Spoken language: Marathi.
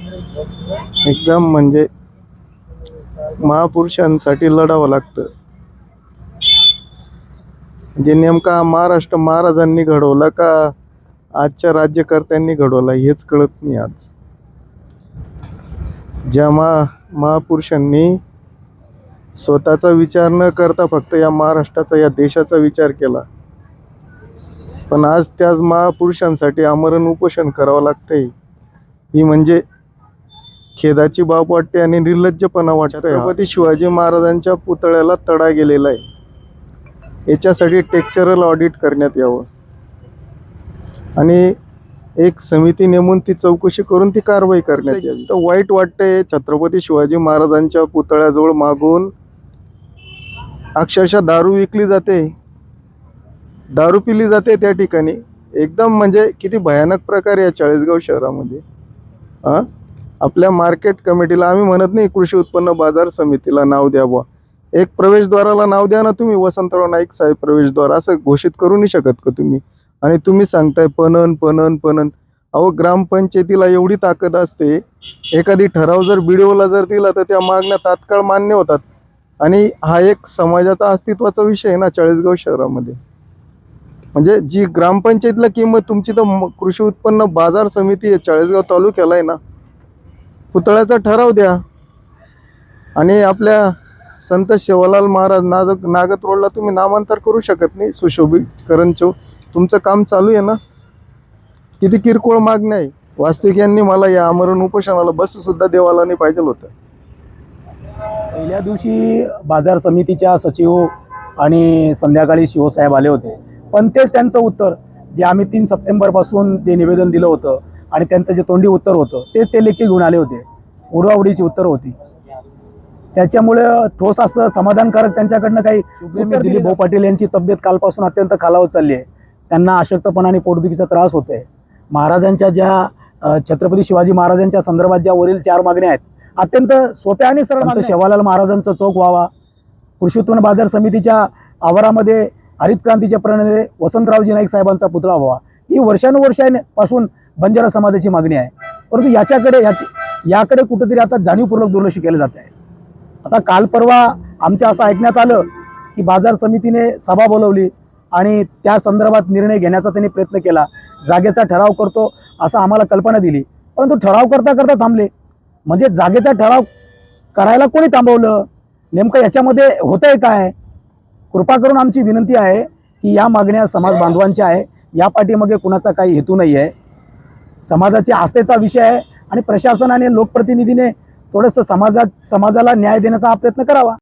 एकदम म्हणजे महापुरुषांसाठी लढावं लागतं. म्हणजे नेमका महाराष्ट्र महाराजांनी घडवला का आजच्या राज्यकर्त्यांनी घडवला हेच कळत नाही आज. ज्या मा महापुरुषांनी स्वतःचा विचार न करता फक्त या महाराष्ट्राचा या देशाचा विचार केला पण आज त्याच महापुरुषांसाठी आमरण उपोषण करावं लागतंय. ही म्हणजे खेदाची बाब वाटते आणि निर्लज्जपणा वाटतो छत्रपती शिवाजी महाराजांच्या पुतळ्याला तडा गेलेला आहे. याच्यासाठी टेक्चरल ऑडिट करण्यात यावं. आणि एक समिती नेमून ती चौकशी करून ती कारवाई करण्यात यावी. तर वाईट वाटतंय छत्रपती शिवाजी महाराजांच्या पुतळ्याजवळ मागून अक्षरशः दारू विकली जाते. दारू पिली जाते त्या ठिकाणी. एकदम म्हणजे किती भयानक प्रकार आहे या चाळीसगाव शहरामध्ये. हां आपल्या मार्केट कमिटीला आम्ही म्हणत नाही कृषी उत्पन्न बाजार समितीला नाव द्यावं. एक प्रवेशद्वाराला नाव द्या ना तुम्ही वसंतराव नाईक साहेब प्रवेशद्वार असं घोषित करू नाही शकत का तुम्ही? आणि तुम्ही सांगताय पणन पणन पणन. अहो ग्रामपंचायतीला एवढी ताकद असते एखादी ठराव जर बीडीओला जर दिला तर त्या मागण्या तात्काळ मान्य होतात. आणि हा एक समाजाचा अस्तित्वाचा विषय आहे ना चाळीसगाव शहरामध्ये. म्हणजे जी ग्रामपंचायतीला किंमत तुमची तर कृषी उत्पन्न बाजार समिती आहे चाळीसगाव तालुक्याला आहे ना पुतळ्याचा ठराव द्या. आणि आपल्या संत शिवलाल महाराज नाग नागत रोडला तुम्ही नामांतर करू शकत नाही सुशोभीकरण चौ तुमचं काम चालू आहे ना? किती किरकोळ मागणी आहे. वास्तविक यांनी मला या आमरण उपोषणाला बससुद्धा देवाला नाही पाहिजे होतं. पहिल्या दिवशी बाजार समितीच्या सचिव आणि संध्याकाळी शिवसाहेब आले होते. पण तेच त्यांचं उत्तर जे आम्ही तीन सप्टेंबरपासून ते निवेदन दिलं होतं आणि त्यांचं जे तोंडी उत्तर होतं तेच ते लेखी घेऊन आले होते. उडवाउडीची उत्तर होती. त्याच्यामुळे ठोस असं समाधानकारक त्यांच्याकडनं काही दिलीप भाऊ पाटील यांची तब्येत कालपासून अत्यंत खालावत चालली आहे. त्यांना अशक्तपणा आणि पोटदुखीचा त्रास होतोय. महाराजांच्या ज्या छत्रपती शिवाजी महाराजांच्या संदर्भात ज्या वरील चार मागण्या आहेत अत्यंत सोप्या आणि सरळ. शेवालाल महाराजांचा चौक व्हावा. कृषी उत्पन्न बाजार समितीच्या आवारामध्ये हरित क्रांतीच्या प्रणेते वसंतरावजी नाईक साहेबांचा पुतळा व्हावा. ही वर्षानुवर्षांपासून बंजारा समाजाची मागणी आहे. परंतु याच्याकडे याची याकडे कुठेतरी आता जाणीवपूर्वक दुर्लक्ष केलं जात आहे. आता काल परवा आमच्या असं ऐकण्यात आलं की बाजार समितीने सभा बोलवली आणि त्या संदर्भात निर्णय घेण्याचा त्यांनी प्रयत्न केला. जागेचा ठराव करतो असं आम्हाला कल्पना दिली. परंतु ठराव करता करता थांबले. म्हणजे जागेचा ठराव करायला कोणी थांबवलं? नेमकं याच्यामध्ये होतंय काय? कृपा करून आमची विनंती आहे की या मागण्या समाज बांधवांच्या आहे. या पाठीमागे कुणाचा काही हेतू नाही आहे समाजाची आस्थेचा विषय आहे आणि प्रशासनाने लोकप्रतिनिधीने थोडंसं समाजा समाजाला न्याय देण्याचा हा प्रयत्न करावा.